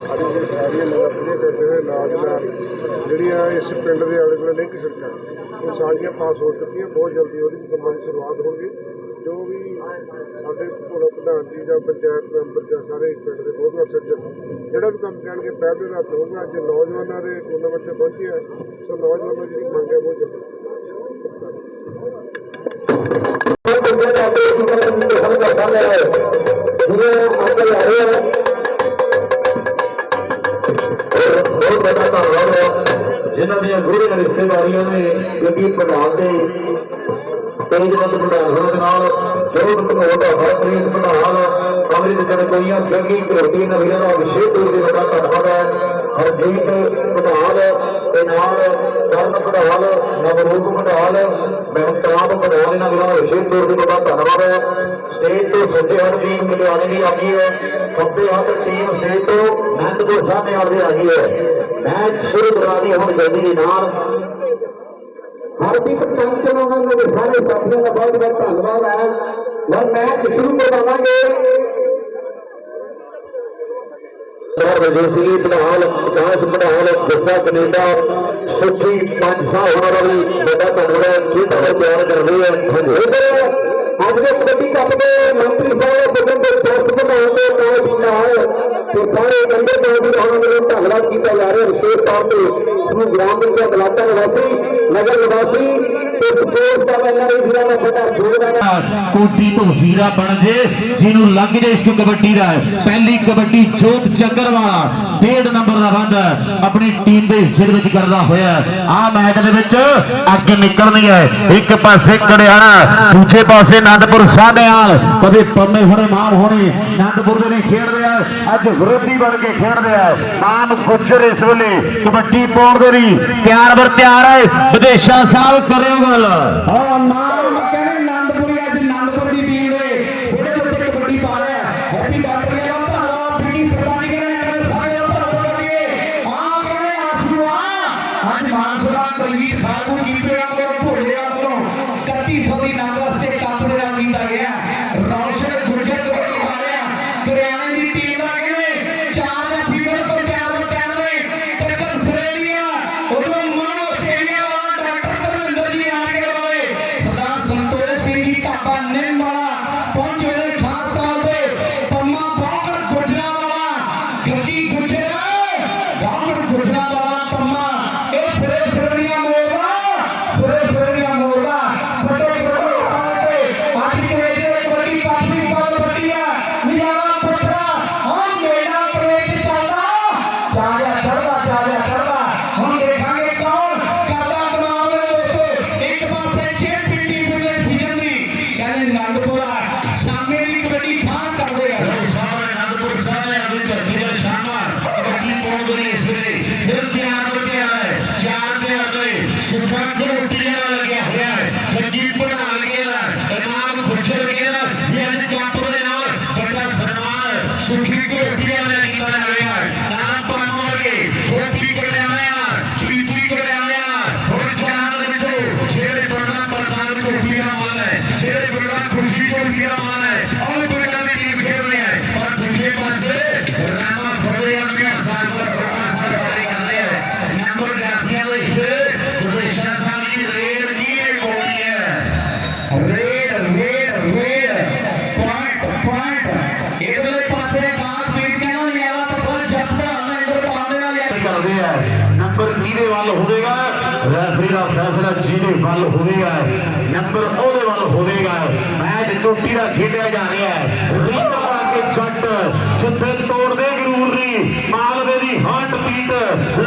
ਅੱਜ ਸਾਰੀਆਂ ਨਗਰ ਪੂਰੇ ਕਰਦੇ ਹੋਏ ਨਾਲ ਦੀ ਨਾਲ। ਜਿਹੜੀਆਂ ਇਸ ਪਿੰਡ ਦੇ ਆਲੇ ਦੁਆਲੇ ਲਿੰਕ ਸੜਕਾਂ ਉਹ ਸਾਰੀਆਂ ਪਾਸ ਹੋ ਚੁੱਕੀਆਂ, ਬਹੁਤ ਜਲਦੀ ਉਹਦੀ ਕੰਮਾਂ ਦੀ ਸ਼ੁਰੂਆਤ ਹੋਣਗੀ ਜੋ ਵੀ ਸਾਡੇ ਕੋਲ ਪ੍ਰਧਾਨ ਜੀ ਜਾਂ ਪੰਚਾਇਤ ਮੈਂਬਰ ਜਾਂ ਸਾਰੇ ਪਿੰਡ ਦੇ ਬਹੁਤ ਸੱਜਣ ਜਿਹੜਾ ਵੀ ਕੰਮ ਕਹਿਣਗੇ ਪਹਿਲੇ ਦਾ ਹੱਥ ਹੋਊਗਾ, ਅੱਜ ਨੌਜਵਾਨਾਂ ਦੇ ਟੂਰਨਾਮੈਂਟ ਤੇ ਪਹੁੰਚੇ ਆ। ਸੋ ਨੌਜਵਾਨਾਂ ਦੀ ਜਿਹੜੀ ਮੰਗ ਹੈ ਬਹੁਤ ਜਲਦੀ। ਬਹੁਤ ਬੜਾ ਧੰਨਵਾਦ ਹੈ। ਜਿਨ੍ਹਾਂ ਦੀਆਂ ਗੂੜ੍ਹੀਆਂ ਰਿਸ਼ਤੇਦਾਰੀਆਂ ਨੇ ਗੱਡੀ ਪ੍ਰਧਾਨ ਦੇ ਤੇਜਵੰਤ ਪ੍ਰਧਾਨ ਹੋਣ ਦੇ ਨਾਲ ਜੋੜ ਘਨੋਟ ਹਰਪ੍ਰੀਤ ਪ੍ਰਧਾਨ ਅੰਮ੍ਰਿਤ ਜਨਕੋਈਆਂ ਜੱਗੀ ਘਰੋਟੀ ਨਵੀਆਂ ਦਾ ਵਿਸ਼ੇਸ਼ ਤੌਰ ਤੇ ਬੜਾ ਧੰਨਵਾਦ ਹੈ। ਹਰਜੀਤ ਪ੍ਰਧਾਨ ਤੇ ਨਾਲ, ਕਰਨ ਪ੍ਰਧਾਨ ਨਵਰੂਪ ਪ੍ਰਧਾਨ ਮਹਿਤਾਬ ਪ੍ਰਧਾਨ ਇਹਨਾਂ ਦਾ ਵਿਸ਼ੇਸ਼ ਤੌਰ ਤੇ ਬੜਾ ਧੰਨਵਾਦ ਹੈ। ਸਟੇਜ ਤੋਂ ਸੱਜੇ ਹੱਥ ਟੀਮ ਮਿਲਿਆਣੀ ਦੀ ਆ ਗਈ ਹੈ। ਖੱਬੇ ਹੱਥ ਟੀਮ ਸਟੇਜ ਤੋਂ ਅਨੰਦਪੁਰ ਸਾਹਮਣੇ ਵਾਲੀ ਆ ਗਈ ਹੈ। ਮੈਚ ਸ਼ੁਰੂ ਕਰਾ ਦੀ ਹੁਣ ਜਲਦੀ ਦੇ ਨਾਲ। ਹਰਦੀਪ ਪੰਚ ਉਹਨਾਂ ਦੇ ਸਾਰੇ ਸਾਥੀਆਂ ਦਾ ਬਹੁਤ ਬਹੁਤ ਧੰਨਵਾਦ ਹੈ। ਹੁਣ ਮੈਚ ਸ਼ੁਰੂ ਕਰਵਾਵਾਂਗੇ ਔਰ ਵਿਦੇਸ਼ੀ ਪੜਾਲ 50 ਪੜਾਲ ਗੁੱਸਾ ਕੈਨੇਡਾ ਸੁਖੀ ਪੰਜ ਸਾਹ ਹੋਣ ਵਾਲੀ। ਵੱਡਾ ਧੰਨਵਾਦ ਹੈ, ਖੇਡਾਂ ਦਾ ਕਰ ਰਹੀ ਹੈ ਹਾਂਜੀ ਇਧਰ ਦੇ ਕਬੱਡੀ ਮੰਤਰੀ ਸਾਹਿਬ ਬਗਨ ਦੇ ਚੌਥ ਬਣਾਉਣ ਦੇ ਕਾਇਮ ਨਾਲ ਤੇ ਸਾਰੇ ਅੰਦਰ ਤੋਂ ਵੀ ਉਹਨਾਂ ਨੂੰ ਧੰਨਵਾਦ ਕੀਤਾ ਜਾ ਰਿਹਾ ਵਿਸ਼ੇਸ਼ ਤੌਰ ਤੇ ਸਮੂਹ ਗ੍ਰਾਮ ਦੇ ਬਲਾਕਾਂ ਨਿਵਾਸੀ ਨਗਰ ਨਿਵਾਸੀ ਤੇ ਸਪੋਰਟ ਦਾ ਐਨਆਰਆਈ ਵੀਰਾਂ ਦਾ ਵੱਡਾ ਯੋਗਦਾਨ ਕੋਟੀ ਤੋਂ ਹੀਰਾ ਬਣ ਜੇ ਜਿਹਨੂੰ ਲੱਗ ਜੇ ਇਸ ਕਬੱਡੀ ਦਾ, ਪਹਿਲੀ ਕਬੱਡੀ ਜੋਤ ਚੱਕਰਵਾਲਾ ਡੇਢ ਨੰਬਰ ਦਾ ਵਾਧਾ ਆਪਣੀ ਟੀਮ ਦੇ ਹਿੱਸੇ ਦੇ ਵਿੱਚ ਕਰਦਾ ਹੋਇਆ ਆ ਮੈਚ ਦੇ ਵਿੱਚ ਅੱਗੇ ਨਿਕਲਣੀ ਹੈ। ਇੱਕ ਪਾਸੇ ਕੜਿਆਣਾ, ਦੂਜੇ ਪਾਸੇ ਆਨੰਦਪੁਰ ਸਾਹਨੇਵਾਲ ਕਦੇ ਪੰਮੇ ਹੋਣੇ ਮਾਮ ਹੋਣੀ, ਅਨੰਦਪੁਰ ਦੇ ਨੇ ਖੇਡਦੇ ਆ ਅੱਜ ਵਿਰੋਧੀ ਬਣ ਕੇ ਖੇਡਦੇ ਆ ਨਾਮ ਗੁੱਜਰ ਇਸ ਵੇਲੇ। ਕਬੱਡੀ ਪਾਉਣ ਦੇ ਲਈ ਤਿਆਰ ਬਰ ਤਿਆਰ ਹੈ। ਵਿਦੇਸ਼ਾ ਸਾਹਿਬ ਕਰਿਓ ਗੱਲ ਹਾਂ, ਨਾਮ ਕਹਿੰਦੇ ਨੇ ਸੁਖਾ ਨਾਲ ਕਰਦੇ ਨੰਬਰ ਕਿਹਦੇ ਵੱਲ ਹੋਵੇਗਾ? ਰੈਫਰੀ ਦਾ ਫੈਸਲਾ ਜਿਹਦੇ ਵੱਲ ਹੋਵੇਗਾ। ਨੰਬਰ ਉਹਦੇ ਵੱਲ ਹੋਵੇਗਾ। ਮੈਚ ਚੋਟੀ ਦਾ ਖੇਡਿਆ ਜਾ ਰਿਹਾ ਹੈ। ਰੀਤਾ ਕੇ ਜੱਟ ਜਿੱਥੇ ਤੋੜਦੇ ਗਰੂਰ ਨਹੀਂ ਮਾਲਵੇ ਦੀ ਹਾਰਟ ਬੀਟ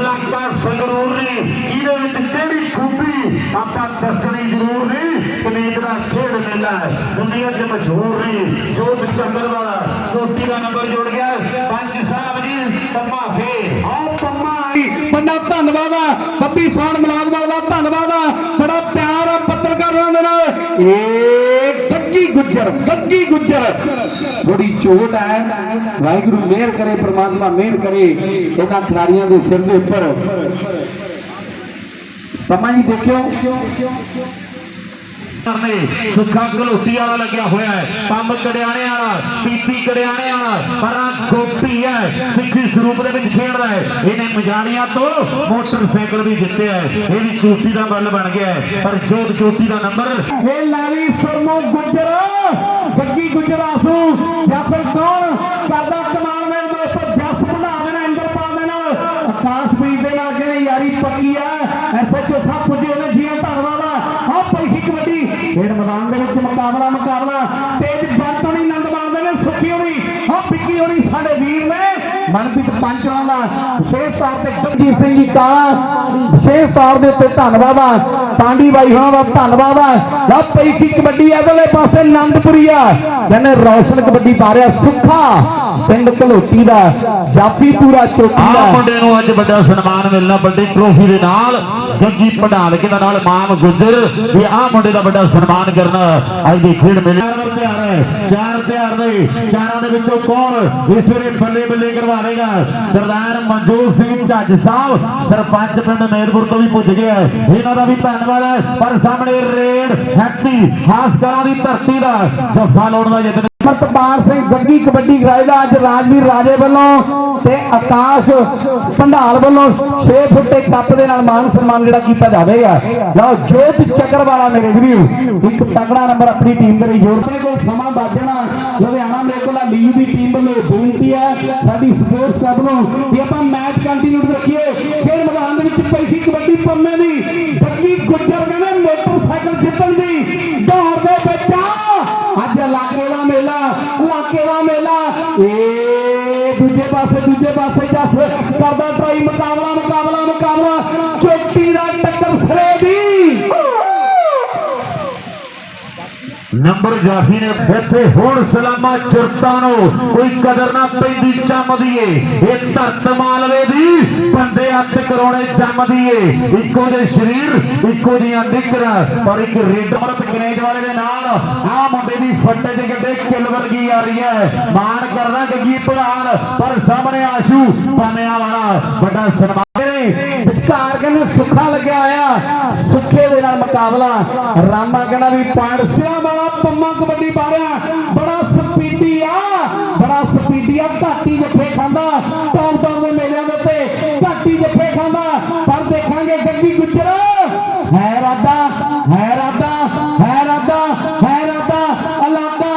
ਲਾਕਾ ਸੰਗਰੂਰ। ਨਹੀਂ ਇਹਦੇ ਵਿੱਚ ਕਿਹੜੀ ਖੂਬੀ ਆਪਾਂ ਦੱਸਣੀ ਜ਼ਰੂਰ ਨਹੀਂ। ਕਨੇਡ ਦਾ ਖੇਡ ਮੇਲਾ ਹੈ। ਦੁਨੀਆ 'ਚ ਮਸ਼ਹੂਰ ਨਹੀਂ ਜੋਤ ਚੱਕਰਵਾਲਾ ਚੋਟੀ ਦਾ ਨੰਬਰ ਜੁੜ ਗਿਆ। ਪੰਜ ਸਾਹਿਬ ਜੀ ਪੰਮਾ ਫੇਰ ਆਓ ਪੰਮਾ ਧੰਨਵਾਦ ਆ। ਬੱਬੀ ਸਾਨ ਮੁਲਾਜ਼ਮਾਂ ਦਾ ਧੰਨਵਾਦ ਆ। ਬੜਾ ਪਿਆਰ ਆ ਪੱਤਰਕਾਰਾਂ ਦੇ ਨਾਲ। ਇਹ ਗੱਗੀ ਗੁੱਜਰ ਗੱਗੀ ਗੁੱਜਰ। ਥੋੜੀ ਚੋਟ ਹੈ। ਵਾਹਿਗੁਰੂ ਮਿਹਰ ਕਰੇ, ਪ੍ਰਮਾਤਮਾ ਮਿਹਰ ਕਰੇ। ਇਹਨਾਂ ਖਿਡਾਰੀਆਂ ਦੇ ਸਿਰ ਦੇ ਉੱਪਰ। ਪੰਮਾ ਜੀ ਦੇਖਿਓ। ਨੇ ਸੁੱਖਾ ਘਲੋਟੀ ਵਾਲਾ ਲੱਗਿਆ ਹੋਇਆ ਹੈ। ਪੰਮ ਕੜਿਆਣੇ ਵਾਲਾ ਪੀਤੀ ਕੜਿਆਣੇ ਵਾਲਾ, ਪਰਾਂ ਗੋਪੀ ਹੈ, ਸਿੱਖੀ ਸਰੂਪ ਦੇ ਵਿੱਚ ਖੇਡਦਾ ਹੈ। ਇਹਨੇ ਮਜਾਣੀਆਂ ਤੋਂ ਮੋਟਰਸਾਈਕਲ ਵੀ ਜਿੱਤਿਆ ਹੈ। ਇਹ ਵੀ ਚੋਟੀ ਦਾ ਬੱਲ ਬਣ ਗਿਆ ਹੈ। ਪਰ ਜੋਤ ਚੋਟੀ ਦਾ ਨੰਬਰ ਇਹ ਲਾਵੀ ਸਰਮੋ ਗੁੱਜਰ ਗੱਗੀ ਗੁੱਜਰ ਆਸੂ ਜਾਂ ਫਿਰ ਕੌਣ ਕਰਦਾ ਕਮਾਲ ਮੇਰੇ ਦੋਸਤੋ ਜਸ ਬਣਾ ਦੇਣਾ ਅੰਦਰ ਪਾ ਦੇਣਾ ਆਕਾਸ਼ਪ੍ਰੀਤ ਦੇ ਨਾਲ ਕਹਿੰਦੇ ਯਾਰੀ ਪੱਕੀ ਆ ਐਸਐਚਓ ਸਾਹਿਬ ਪੁੱਜੇ ਉਹਨੇ ਜੀਆਂ ਧੰਨਵਾਦ ਆ ਆਹ ਪਈ ਕਬੱਡੀ ਖੇਡ ਮੈਦਾਨ ਦੇ ਵਿੱਚ ਮੁਕਾਬਲਾ ਮੁਕਾਬਲਾ ਤੇਜ ਬੰਤਣੀ ਨੰਦ ਮਾਣਦੇ ਨੇ ਸੁਖੀ ਹੋਣੀ ਆਹ ਵਿੱਕੀ ਹੋਣੀ ਸਾਡੇ ਵੀਰ ਨੇ ਮਨਪ੍ਰੀਤ ਪੰਚਾਂ ਦਾ ਵਿਸ਼ੇਸ਼ ਤੌਰ ਤੇ ਗੰਜੀਤ ਸਿੰਘ ਜੀ ਕਾ ਵਿਸ਼ੇਸ਼ ਤੌਰ ਦੇ ਉੱਤੇ ਧੰਨਵਾਦ ਆ। ਪਾਂਡੀ ਬਾਈ ਹੋਣਾ ਦਾ ਧੰਨਵਾਦ ਆ। ਲਓ ਪਈ ਕੀ ਕਬੱਡੀ ਇਧਰਲੇ ਪਾਸੇ ਆਨੰਦਪੁਰੀ ਆ। ਕਹਿੰਦੇ ਰੌਸ਼ਨ ਕਬੱਡੀ ਪਾ ਰਿਹਾ ਸੁੱਖਾ ਪਿੰਡ ਘਲੋਟੀ ਦਾ, ਜਾਫੀ ਪੂਰਾ ਚੋਟੀ ਆਹ ਦਾ ਮੁੰਡੇ ਨੂੰ ਅੱਜ ਵੱਡਾ ਸਨਮਾਨ ਮਿਲਣਾ, ਵੱਡੀ ਟਰੋਫੀ ਦੇ ਨਾਲ। ਜੱਗੀ ਪੜਾਲ ਦੇ ਨਾਲ ਮਾਮ ਗੁੱਜਰ, ਵੀ ਆਹ ਮੁੰਡੇ ਦਾ ਵੱਡਾ ਸਨਮਾਨ ਕਰਨਾ ਅੱਜ ਦੀ ਖੇਡ ਮੇਲੇ। ਤਿਆਰ ਹੈ, ਚਾਰ ਤਿਆਰ ਨੇ। ਚਾਰਾਂ ਦੇ ਵਿੱਚੋਂ ਕੌਣ ਇਸ ਵੇਲੇ ਬੱਲੇ ਬੱਲੇ ਕਰਵਾਵੇਗਾ ਸਰਦਾਰ ਮਨਜੋਤ ਸਿੰਘ ਜੱਜ ਸਾਹਿਬ, ਸਰਪੰਚ ਪਿੰਡ ਮੇਰਪੁਰ ਤੋਂ ਵੀ ਪੁੱਜ ਗਿਆ ਇਹਨਾਂ ਦਾ ਵੀ ਧੰਨਵਾਦ ਹੈ, ਪਰ ਸਾਹਮਣੇ ਰੇਡ, ਹੈਪੀ, ਖਾਸ ਕਰਾਂ ਦੀ ਧਰਤੀ ਦਾ ਜੱਫਾ ਲਾਉਣ ਦਾ ਯਤਨ ਅਮਰਤਪਾਲ ਸਿੰਘ ਜੱਗੀ ਕਬੱਡੀ ਕਰਾਏ ਦਾ ਅੱਜ ਰਾਜਵੀਰ ਰਾਜੇ ਵੱਲੋਂ ਤੇ ਆਕਾਸ਼ ਭੰਡਾਲ ਵੱਲੋਂ 6 ਫੁੱਟੇ ਕੱਪ ਦੇ ਨਾਲ ਮਾਨ ਸਨਮਾਨ ਜਿਹੜਾ ਕੀਤਾ ਜਾਵੇਗਾ। ਲਓ, ਜੋਤ ਚੱਕਰ ਵਾਲਾ ਮੇਰੇ ਵੀਰੋ, ਇੱਕ ਤਕੜਾ ਨੰਬਰ ਆਪਣੀ ਟੀਮ ਦੇ ਲਈ ਜੋੜ ਆਪਣੇ ਕੋਲ ਸਮਾਂ ਬਾਜਣਾ ਲੁਧਿਆਣਾ ਮੇਰੇ ਲੀਗ ਦੀ ਟੀਮ ਵੱਲੋਂ ਬੇਨਤੀ ਹੈ, ਸਾਡੀ ਸਪੋਰਟਸ ਕਲੱਬ ਨੂੰ ਕਿ ਆਪਾਂ ਮੈਚ ਕੰਟੀਨਿਊ ਰੱਖੀਏ। ਖੇਡ ਮੈਦਾਨ ਦੇ ਵਿੱਚ ਪੈਸੀ ਕਬੱਡੀ ਪੰਮੇ ਦੀ ਜੱਗੀ ਗੁੱਜਰ ਕਹਿੰਦੇ ਮੋਟਰਸਾਈਕਲ ਜਿੱਤਣ ਦੀ ਦੌੜ ਦੇ ਵਿੱਚ ਆ ਅੱਜ ਦਾ ਮੇਲਾ ਇਲਾਕੇ ਦਾ ਮੇਲਾ? ਏ, ਦੂਜੇ ਪਾਸੇ ਦੂਜੇ ਪਾਸੇ, ਜੱਸ ਕਰਦਾ ਟਰਾਈ ਮੁਕਾਬਲਾ ਮੁਕਾਬਲਾ ਮੁਕਾਬਲਾ। ਨੰਬਰ ਜਾਫੀ ਨੇ ਇੱਥੇ ਹੁਣ ਸਲਾਮਾ ਚੁਰਤਾਂ ਨੂੰ। ਕੋਈ ਕਦਰ ਨਾ ਪੈਂਦੀ ਚੰਮਦੀ ਏ ਇਹ ਧਰਤ ਮਾਲਵੇ ਦੀ ਬੰਦੇ ਹੱਥ ਕਰਾਉਣੇ ਜੰਮਦੀ ਏ ਇੱਕੋ ਦੇ ਸਰੀਰ, ਇੱਕੋ ਦੀਆਂ ਨਿਕਰਾਂ, ਪਰ ਇੱਕ ਰੇਡ ਮਰਤ ਵਾਲੇ ਦੇ ਨਾਲ ਆਹ ਮੁੰਡੇ ਦੀ ਫੱਟੇ ਚ ਗੱਡੇ ਕਿਲ ਵਰਗੀ ਆ ਰਹੀ ਹੈ। ਮਾਣ ਕਰਦਾ ਗੱਗੀ ਭਲਾਨ ਪਰ ਸਾਹਮਣੇ ਆਸ਼ੂ ਪਾਨਿਆਂ ਵਾਲਾ ਵੱਡਾ ਸਨਮਾਨ। ਨੇ ਵਿਚਕਾਰ ਕਹਿੰਦੇ ਸੁੱਖਾ ਲੱਗਿਆ ਹੋਇਆ। ਸੁੱਖੇ ਦੇ ਨਾਲ ਮੁਕਾਬਲਾ ਰਾਮਾ ਕਹਿੰਦਾ ਵੀ ਪੁਆਇੰਟ ਸਿਆ ਵਾਲਾ ਪੰਮਾ ਕਬੱਡੀ ਪਾ ਰਿਹਾ ਬੜਾ ਸਪੀਡੀ ਆ ਬੜਾ ਸਪੀਡੀ ਆ ਘਾਟੀ ਜੱਫੇ ਖਾਂਦਾ ਟੌਪ ਟੌਪ ਦੇ ਮੇਲਿਆਂ ਦੇ ਉੱਤੇ ਘਾਟੀ ਜੱਫੇ ਖਾਂਦਾ ਪਰ ਦੇਖਾਂਗੇ ਗੱਗੀ ਗੁੱਜਰ ਹੈ ਰਾਦਾ ਹੈ ਰਾਦਾ ਹੈ ਰਾਦਾ ਹੈ ਰਾਦਾ ਇਲਾਕਾ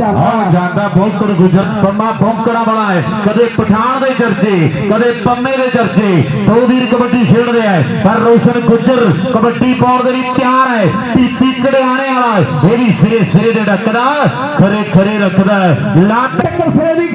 ਆਓ ਜਾਂਦਾ ਬੌਂਕੜ ਗੁਜਰ ਪੰਮਾ ਬੌਂਕੜਾ ਵਾਲਾ ਹੈ ਕਦੇ ਪਠਾਨ ਦੇ ਚਰਚੇ ਕਦੇ ਪੰਮੇ ਦੇ ਚਰਚੇ ਦੋ ਵੀਰ ਕਬੱਡੀ ਖੇਡ ਰਿਹਾ ਹੈ ਪਰ ਰੋਸ਼ਨ ਗੁਜਰ ਕਬੱਡੀ ਪਾਉਣ ਦੇ ਲਈ ਤਿਆਰ ਹੈ ਪੀਤੀ ਕੜਿਆਣੇ ਵਾਲਾ ਹੈ। ਇਹ ਵੀ ਸਿਰੇ ਸਿਰੇ ਦੇ ਡੱਕਦਾ ਖਰੇ ਖਰੇ ਰੱਖਦਾ ਹੈ। ਟੱਕਰ ਸਰੇ ਦੀ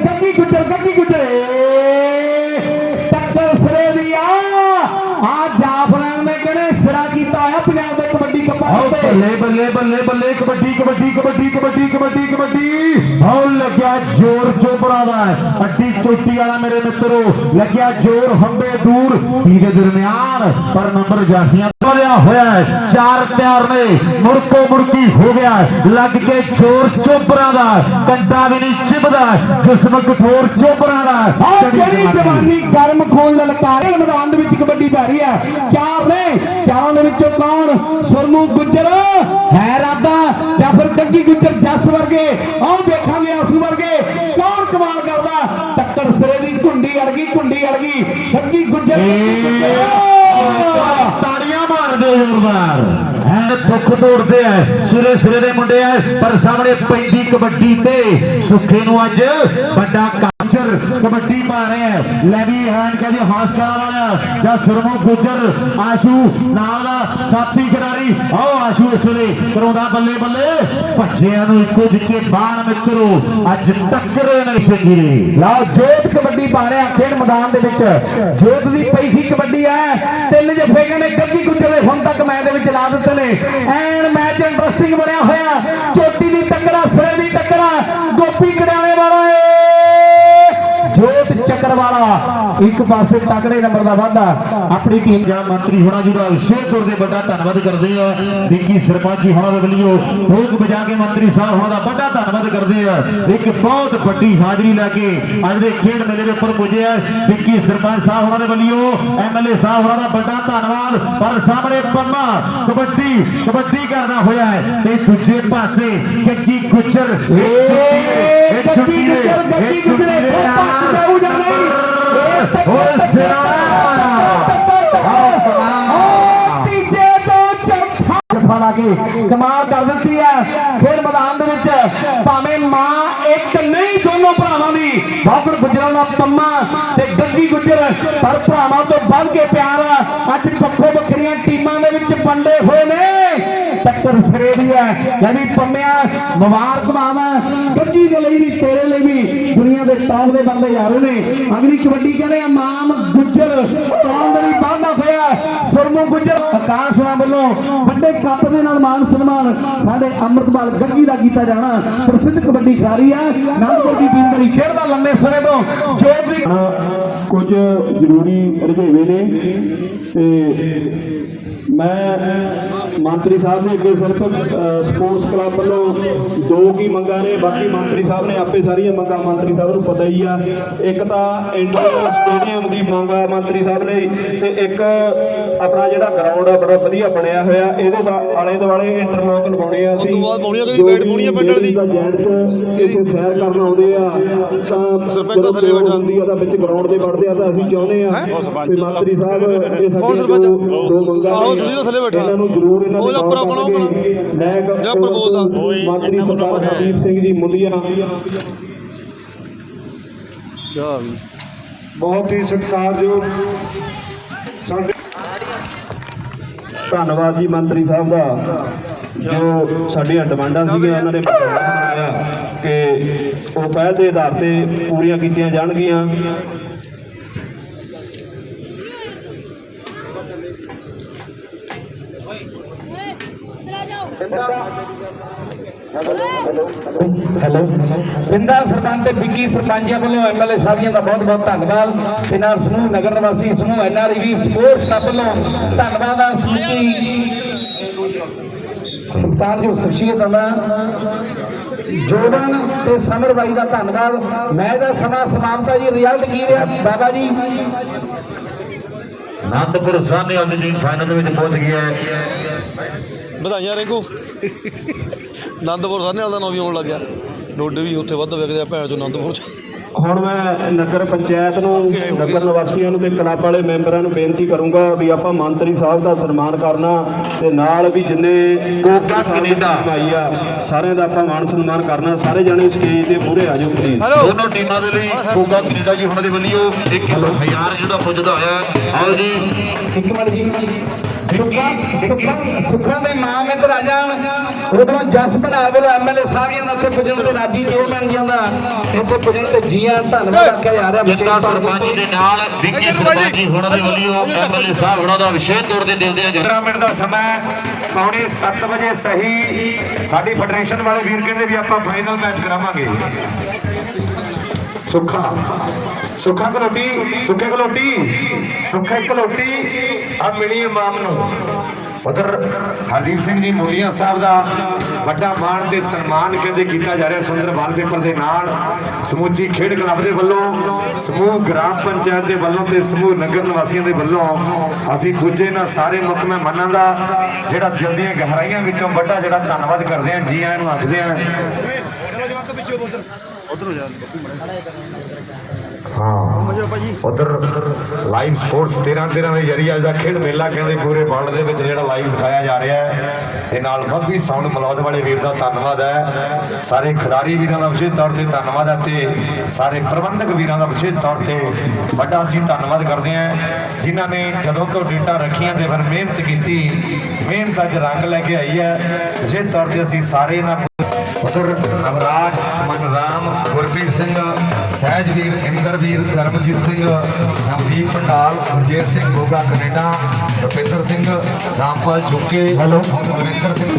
ਬੱਲੇ ਬੱਲੇ ਬੱਲੇ ਬੱਲੇ, ਕਬੱਡੀ ਕਬੱਡੀ ਕਬੱਡੀ ਕਬੱਡੀ ਕਬੱਡੀ ਕਬੱਡੀ। ਆਓ ਲੱਗਿਆ ਜ਼ੋਰ ਚੋਪੜਾ ਦਾ ਅੱਡੀ ਚੋਟੀ ਵਾਲਾ ਮੇਰੇ ਮਿੱਤਰੋ, ਲੱਗਿਆ ਜ਼ੋਰ ਹੰਬੇ ਦੂਰ। ਕੀ ਦੇ ਦਰਮਿਆਨ ਪਰ ਨੰਬਰ ਜਾਫੀਆਂ ਭਰਿਆ ਹੋਇਆ ਹੈ। ਚਾਰ ਪਿਆਰ ਨੇ ਮੁੜਕੋ ਮੁੜਕੀ ਹੋ ਗਿਆ। ਲੱਗ ਕੇ ਜ਼ੋਰ ਚੋਪੜਾ ਦਾ ਕੰਡਾ ਵੀ ਨਹੀਂ ਚਿਬਦਾ ਜਿਸਮ ਕਠੋਰ ਚੋਪੜਾ ਦਾ ਆਹ ਕਿਹੜੀ ਜਵਾਨੀ। ਗਰਮ ਖੂਨ ਲਲਕਾਰੇ ਮੈਦਾਨ ਦੇ ਵਿੱਚ ਕਬੱਡੀ ਪੈ ਰਹੀ ਹੈ। ਚਾਰ ਨੇ ਚਾਰਾਂ ਦੇ ਵਿੱਚੋਂ ਕੌਣ? ਸੁਰਮੂ ਗੁੱਜਰ ਹੈ ਰਾਦਾ ਜਾਂ ਫਿਰ ਗੱਗੀ ਗੁੱਜਰ ਜੱਸ ਵਰਗੇ। ਆਓ ਦੇਖਾਂਗੇ ਆਸੂ ਵਰਗੇ। ਕੌਣ ਕਮਾਲ ਕਰਦਾ? ਟੱਕਰ ਸਿਰੇ ਦੀ ਕੁੰਡੀ ਅੜ ਗਈ ਕੁੰਡੀ ਅੜ ਗਈ। ਗੱਗੀ ਗੁੱਜਰ ਗੱਗੀ ਗੁੱਜਰ। ਤਾੜੀਆਂ ਮਾਰਦੇ ਜ਼ੋਰਦਾਰ ਹੈ, ਭੁੱਖ ਤੋੜਦੇ ਐ ਸਿਰੇ ਸਿਰੇ ਦੇ ਮੁੰਡੇ ਐ ਪਰ ਸਾਹਮਣੇ ਪੈਂਦੀ ਕਬੱਡੀ ਤੇ। ਸੁੱਖੇ ਨੂੰ ਅੱਜ ਵੱਡਾ ਕਾਚਰ ਕਬੱਡੀ ਪਾ ਰਿਹਾ ਹੈ। ਲੈ ਹੈਂਡ ਕਹਿੰਦੇ ਹਾਸਕਾ ਵਾਲਾ ਜਾਂ ਸੁਰਮੋ ਗੁਜਰ, ਆਸ਼ੂ ਨਾਲ ਦਾ ਸਾਥੀ ਖਿਡਾਰੀ। ਆਓ ਆਸ਼ੂ ਇਸ ਵੇਲੇ ਕਰਾਉਂਦਾ ਬੱਲੇ ਬੱਲੇ। ਭੱਜਿਆਂ ਨੂੰ ਇੱਕੋ ਜਿੱਕੇ ਬਾਣ ਮਿੱਤਰੋ, ਅੱਜ ਟੱਕਰੇ ਨੇ ਸਿੰਘੀਰੇ ਲਓ, ਜੋਤ ਕਬੱਡੀ ਪਾ ਰਿਹਾ ਖੇਡ ਮੈਦਾਨ ਦੇ ਵਿੱਚ। ਜੋਤ ਦੀ ਪੈਸੀ ਕਬੱਡੀ ਹੈ। ਤਿੰਨ ਜੱਫੇ ਕਹਿੰਦੇ ਗੱਗੀ ਗੁੱਜਰ ਦੇ ਹੁਣ ਤੱਕ ਮੈਚ ਦੇ ਵਿੱਚ ਲਾ ਦਿੱਤੇ ਨੇ। ਐਨ ਮੈਚ ਇੰਟਰਸਟਿੰਗ ਬਣਿਆ ਹੋਇਆ ਟੱਕਰਾ ਵਾਲਾ। ਇੱਕ ਪਾਸੇ ਤਕੜੇ ਨੰਬਰ ਦਾ ਵਾਧਾ। ਆਪਣੀ ਟੀਮ ਜਾਂ ਮੰਤਰੀ ਹੋਣਾ ਜੀ ਦਾ ਵਿਸ਼ੇਸ਼ ਤੌਰ ਵੱਡਾ ਧੰਨਵਾਦ ਕਰਦੇ ਆ। ਵਿੱਕੀ ਸਰਪੰਚੀ ਹੋਣਾ ਦੇ ਵੱਲੋਂ ਰੋਕ ਬਜਾ ਕੇ ਮੰਤਰੀ ਸਾਹਿਬ ਹੋਣਾ ਦਾ ਵੱਡਾ ਧੰਨਵਾਦ ਕਰਦੇ ਆ। ਇੱਕ ਬਹੁਤ ਵੱਡੀ ਹਾਜ਼ਰੀ ਲੈ ਕੇ ਅੱਜ ਦੇ ਖੇਡ ਮੇਲੇ ਦੇ ਉੱਪਰ ਪੁੱਜੇ ਆ। ਵਿੱਕੀ ਸਰਪੰਚ ਸਾਹਿਬ ਹੋਣਾ ਦੇ ਵੱਲੋਂ ਐਮਐਲਏ ਸਾਹਿਬ ਹੋਣਾ ਦਾ ਵੱਡਾ ਧੰਨਵਾਦ। ਪਰ ਸਾਹਮਣੇ ਪੰਮਾ ਕਬੱਡੀ ਕਬੱਡੀ ਕਰਦਾ ਹੋਇਆ ਹੈ। ਤੇ ਦੂਜੇ ਪਾਸੇ ਗੱਗੀ ਗੁੱਜਰ ਬਾਬਰ ਗੁਜਰਾਂ ਦਾ ਪੰਮਾ ਤੇ ਗੱਗੀ ਗੁਜਰ, ਪਰ ਭਰਾਵਾਂ ਤੋਂ ਵੱਧ ਕੇ ਪਿਆਰ ਅੱਜ ਵੱਖੋ ਵੱਖਰੀਆਂ ਟੀਮਾਂ ਦੇ ਵਿੱਚ ਵੰਡੇ ਹੋਏ ਨੇ। ਟੱਕਰ ਸਿਰੇ ਦੀ ਹੈ ਲੈ ਪੰਮਿਆ ਮੁਬਾਰਕਬਾਦ ਗੱਗੀ ਦੇ ਲਈ ਵੀ, ਤੇਰੇ ਲਈ ਵੀ ਦੁਨੀਆ ਦੇ ਟੌਪ ਦੇ ਬੰਦੇ ਯਾਰ ਨੇ। ਅਗਲੀ ਕਬੱਡੀ ਕਹਿੰਦੇ ਆ ਇਮਾਮ ਗੁੱਜਰ ਕੌਣ ਦੇ ਹੋਇਆ, ਸੁਰਮੂ ਗੁੱਜਰ। ਆਕਾਸ਼ਵਾਂ ਵੱਲੋਂ ਵੱਡੇ ਕੱਪ ਦੇ ਨਾਲ ਮਾਨ ਸਨਮਾਨ ਸਾਡੇ ਅੰਮ੍ਰਿਤਪਾਲ ਗੱਗੀ ਦਾ ਕੀਤਾ ਜਾਣਾ। ਪ੍ਰਸਿੱਧ ਕਬੱਡੀ ਖਿਡਾਰੀ ਹੈ ਨਾਮਪੁਰ ਦੀ ਟੀਮ ਖੇਡਦਾ ਲੰਮੇ ਸਮੇਂ ਤੋਂ। ਜੋਤ ਦੀ ਕੁਝ ਜ਼ਰੂਰੀ ਰੁਝੇਵੇਂ ਨੇ ਤੇ ਮੈਂ ਮੰਤਰੀ ਸਾਹਿਬ ਨੇ ਅੱਗੇ ਸਿਰਫ ਸਪੋਰਟਸ ਕਲੱਬ ਵੱਲੋਂ ਦੋ ਕੀ ਮੰਗਾਂ ਨੇ ਬਾਕੀ ਮੰਤਰੀ ਸਾਹਿਬ ਨੇ ਆਪੇ ਸਾਰੀਆਂ ਮੰਗਾਂ ਮੰਤਰੀ ਸਾਹਿਬ ਨੂੰ ਪਤਾ ਹੀ ਆ। ਇੱਕ ਤਾਂ ਇੰਟਰਨੈਸ਼ਨਲ ਸਟੇਡੀਅਮ ਦੀ ਮੰਗ ਆ ਮੰਤਰੀ ਸਾਹਿਬ ਲਈ ਤੇ ਇੱਕ ਆਪਣਾ ਜਿਹੜਾ ਗਰਾਊਂਡ ਆ ਬੜਾ ਵਧੀਆ ਬਣਿਆ ਹੋਇਆ। ਇਹਦੇ ਦਾ ਆਲੇ ਦੁਆਲੇ ਇੰਟਰਲੋਕ ਲਗਾਉਣੇ ਆ ਅਸੀਂ। ਬਾਅਦ ਪਾਉਣੀ ਆ ਕਿ ਬੈਟ ਪਾਉਣੀ ਆ ਪਿੰਡ ਦੀ? ਦਾ ਜੈਂਟ ਚ ਇੱਥੇ ਸੈਰ ਕਰਨ ਆਉਂਦੇ ਆ ਤਾਂ ਸਰਪੰਚ ਤਾਂ ਥੱਲੇ ਬੈਠਾ। ਹੁੰਦੀ ਆ ਤਾਂ ਵਿੱਚ ਗਰਾਊਂਡ ਦੇ ਵੜਦੇ ਆ ਤਾਂ ਅਸੀਂ ਚਾਹੁੰਦੇ ਆ ਕਿ ਮੰਤਰੀ ਸਾਹਿਬ ਇਹ ਦੋ ਮੰਗਾਂ ਸੁਨੀਲ ਤਾਂ ਥੱਲੇ ਬੈਠਾ। ਇਹਨਾਂ ਨੂੰ ਜ਼ਰੂਰ ਇਹਨਾਂ ਉਹ ਦੇ ਆਪਣਾ। ਮੈਂ ਜਿਹੜਾ ਪ੍ਰਪੋਜ਼ ਆ। ਮੰਤਰੀ ਸਰਦਾਰ ਹਰਦੀਪ ਸਿੰਘ ਜੀ ਮੁੰਡੀਆਂ ਚੱਲ ਬਹੁਤ ਹੀ ਸਤਿਕਾਰਯੋਗ ਸਾਡੇ ਧੰਨਵਾਦ ਜੀ ਮੰਤਰੀ ਸਾਹਿਬ ਦਾ ਜੋ ਸਾਡੀਆਂ ਡਿਮਾਂਡਾਂ ਸੀਗੀਆਂ ਉਹਨਾਂ ਨੇ ਕਿ ਉਹ ਪਹਿਲ ਦੇ ਆਧਾਰ ਤੇ ਪੂਰੀਆਂ ਕੀਤੀਆਂ ਜਾਣਗੀਆਂ ਹੈਲੋ। ਪਿੰਡਾ ਸਰਪੰਚ ਤੇ ਵਿੱਕੀ ਸਰਪੰਚੀਆਂ ਵੱਲੋਂ ਐਮਐਲਏ ਸਾਹਿਬਾਂ ਦਾ ਬਹੁਤ ਬਹੁਤ ਧੰਨਵਾਦ। ਤੇ ਨਾਲ ਸਮੂਹ ਨਗਰ ਨਿਵਾਸੀ ਸਮੂਹ ਐਨਆਰਈ ਵੀ ਸਪੋਰਟਸ ਕਲੱਬ ਵੱਲੋਂ ਧੰਨਵਾਦ ਆ ਸਮੁੱਚੀ ਸਤਿਕਾਰਯੋਗ ਸ਼ਖਸੀਅਤਾਂ ਦਾ। ਜੋਬਨ ਤੇ ਸਮਰਵਾਈ ਦਾ ਧੰਨਵਾਦ। ਮੈਚ ਦਾ ਸਮਾਂ ਸਮਾਪਤਾ ਜੀ। ਰਿਜ਼ਲਟ ਕੀ ਰਿਹਾ ਬਾਬਾ ਜੀ? ਆਨੰਦਪੁਰ ਸਾਹਨੇ ਆਪਣੀ ਟੀਮ ਫਾਈਨਲ ਦੇ ਵਿੱਚ ਪਹੁੰਚ ਗਿਆ। ਹੈ ਵਧਾਈਆਂ ਰਿੰਕੂ। ਆਨੰਦਪੁਰ ਸਾਹਨੇ ਵਾਲਾ ਦਾ ਨਾਂ ਵੀ ਆਉਣ ਲੱਗਿਆ। ਡੋਡੇ ਵੀ ਉੱਥੇ ਵੱਧ ਵਿਕਦੇ ਆ ਭੈਣ ਚੋਂ ਆਨੰਦਪੁਰ ਚ। ਹੁਣ ਮੈਂ ਨਗਰ ਪੰਚਾਇਤ ਨੂੰ ਨਗਰ ਨਿਵਾਸੀਆਂ ਨੂੰ ਤੇ ਕਲੱਬ ਵਾਲੇ ਮੈਂਬਰਾਂ ਨੂੰ ਬੇਨਤੀ ਕਰੂੰਗਾ ਵੀ ਆਪਾਂ ਮੰਤਰੀ ਸਾਹਿਬ ਦਾ ਸਨਮਾਨ ਕਰਨਾ ਤੇ ਨਾਲ ਵੀ ਜਿੰਨੇ ਕੋਕਾ ਕੈਨੇਡਾ। ਆਈ ਆ ਸਾਰਿਆਂ ਦਾ ਆਪਾਂ ਮਾਣ ਸਨਮਾਨ ਕਰਨਾ ਸਾਰੇ ਜਣੇ ਸਟੇਜ ਤੇ ਪੂਰੇ ਆ ਜਾਓ ਪਲੀਜ਼ ਦੋਨੋਂ ਟੀਮਾਂ ਦੇ ਲਈ ਕੋਕਾ ਕੈਨੇਡਾ ਜੀ ਉਹਨਾਂ ਦੇ ਵੱਲੋਂ 1000 ਜਿਹੜਾ ਪੁੱਜਦਾ ਹੋਇਆ ਹੈ। ਆਓ ਜੀ ਇੱਕ ਮਿੰਟ ਜੀ। ਸੁੱਖਾ ਸੁੱਖਾ ਸੁੱਖਾ ਦੇ ਨਾਮ ਇੱਧਰ ਆ ਜਾਣ। ਉਧਰੋਂ ਜਸ ਭੰਡਾਰ ਵੱਲੋਂ ਐਮਐਲਏ ਸਾਹਿਬਾਂ ਦਾ ਇੱਥੇ ਪੁੱਜਣ ਤੇ ਰਾਜੀ ਚੇਅਰਮੈਨ ਜੀਆਂ ਦਾ ਇੱਥੇ ਪੁੱਜਣ ਤੇ ਜੀਆਂ ਧੰਨਵਾਦ ਆਖਿਆ ਜਾ ਰਿਹਾ ਜਿੰਦਾ ਸਰਪੰਚ ਦੇ ਨਾਲ ਵਿੱਕੀ ਸਰਪੰਚ ਜੀ ਉਹਨਾਂ ਦੇ ਵੱਲੋਂ ਐਮਐਲਏ ਸਾਹਿਬ ਉਹਨਾਂ ਦਾ ਵਿਸ਼ੇਸ਼ ਤੌਰ ਤੇ ਦਿੰਦੇ ਆ 15 ਮਿੰਟ ਦਾ ਸਮਾਂ। ਪੌਣੇ 7 ਵਜੇ ਸਹੀ। ਸਾਡੀ ਫੈਡਰੇਸ਼ਨ ਵਾਲੇ ਵੀਰ ਕਹਿੰਦੇ ਵੀ ਆਪਾਂ ਫਾਈਨਲ ਮੈਚ ਕਰਾਵਾਂਗੇ। ਸੁੱਖਾ। ਸੁੱਖਾ ਕਲੋਟੀ ਸੁੱਖੇ ਕਲੋਟੀ ਸੁੱਖੇ ਕਲੋਟੀ ਆ ਮਿਲੀ ਇਮਾਮ ਨੂੰ। ਉਧਰ ਹਰਦੀਪ ਸਿੰਘ ਜੀ ਮੂਲੀਆਂ ਸਾਹਿਬ ਦਾ ਵੱਡਾ ਮਾਣ ਤੇ ਸਨਮਾਨ ਕਹਿੰਦੇ ਕੀਤਾ ਜਾ ਰਿਹਾ ਸੁੰਦਰ ਵਾਲਪੇਪਰ ਦੇ ਨਾਲ। ਸਮੁੱਚੀ ਖੇਡ ਕਲੱਬ ਦੇ ਵੱਲੋਂ, ਸਮੂਹ ਗ੍ਰਾਮ ਪੰਚਾਇਤ ਦੇ ਵੱਲੋਂ ਤੇ ਸਮੂਹ ਨਗਰ ਨਿਵਾਸੀਆਂ ਦੇ ਵੱਲੋਂ ਅਸੀਂ ਪੁੱਜੇ ਨਾ ਸਾਰੇ ਮੁੱਖ ਮਹਿਮਾਨਾਂ ਦਾ, ਜਿਹੜਾ ਦਿਲ ਦੀਆਂ ਗਹਿਰਾਈਆਂ ਵਿੱਚੋਂ ਵੱਡਾ ਜਿਹੜਾ ਧੰਨਵਾਦ ਕਰਦੇ ਹਾਂ, ਜੀ ਆਇਆਂ ਨੂੰ ਆਖਦੇ ਹਾਂ। ਹਾਂ ਉਧਰ ਲਾਈਵ ਸਪੋਰਟਸ 13 13 ਦੇ ਜਰੀਏ ਅੱਜ ਦਾ ਖੇਡ ਮੇਲਾ ਕਹਿੰਦੇ ਪੂਰੇ ਵਰਲਡ ਦੇ ਵਿੱਚ ਜਿਹੜਾ ਲਾਈਵ ਦਿਖਾਇਆ ਜਾ ਰਿਹਾ ਹੈ। ਤੇ ਨਾਲ ਬੱਬੀ ਸਾਊਂਡ ਮਲੌਦ ਵਾਲੇ ਵੀਰ ਦਾ ਧੰਨਵਾਦ ਹੈ। ਸਾਰੇ ਖਿਡਾਰੀ ਵੀਰਾਂ ਦਾ ਵਿਸ਼ੇਸ਼ ਤੌਰ ਤੇ ਧੰਨਵਾਦ ਹੈ ਤੇ ਸਾਰੇ ਪ੍ਰਬੰਧਕ ਵੀਰਾਂ ਦਾ ਵਿਸ਼ੇਸ਼ ਤੌਰ ਤੇ ਵੱਡਾ ਅਸੀਂ ਧੰਨਵਾਦ ਕਰਦੇ ਹਾਂ। ਜਿਨ੍ਹਾਂ ਨੇ ਜਦੋਂ ਤੋਂ ਡੇਟਾ ਰੱਖੀਆਂ ਤੇ ਫਿਰ ਮਿਹਨਤ ਕੀਤੀ ਮਿਹਨਤ ਅੱਜ ਰੰਗ ਲੈ ਕੇ ਆਈ ਹੈ। ਵਿਸ਼ੇਸ਼ ਤੌਰ ਤੇ ਅਸੀਂ ਸਾਰੇ ਇਹਨਾਂ ਉਧਰ ਨਵਰਾਜ ਮਨਰਾਮ ਗੁਰਪ੍ਰੀਤ ਸਿੰਘ ਸਹਿਜਵੀਰ ਇੰਦਰਵੀਰ ਕਰਮਜੀਤ ਸਿੰਘ ਨਵਦੀਪ ਪੰਡਾਲ ਗੁਰਜੀਤ ਸਿੰਘ ਗੋਗਾ ਕੈਨੇਡਾ ਰੁਪਿੰਦਰ ਸਿੰਘ ਰਾਮਪਾਲ ਚੁੱਕੇ ਹੈਲੋ। ਕੁਲਵਿੰਦਰ ਸਿੰਘ।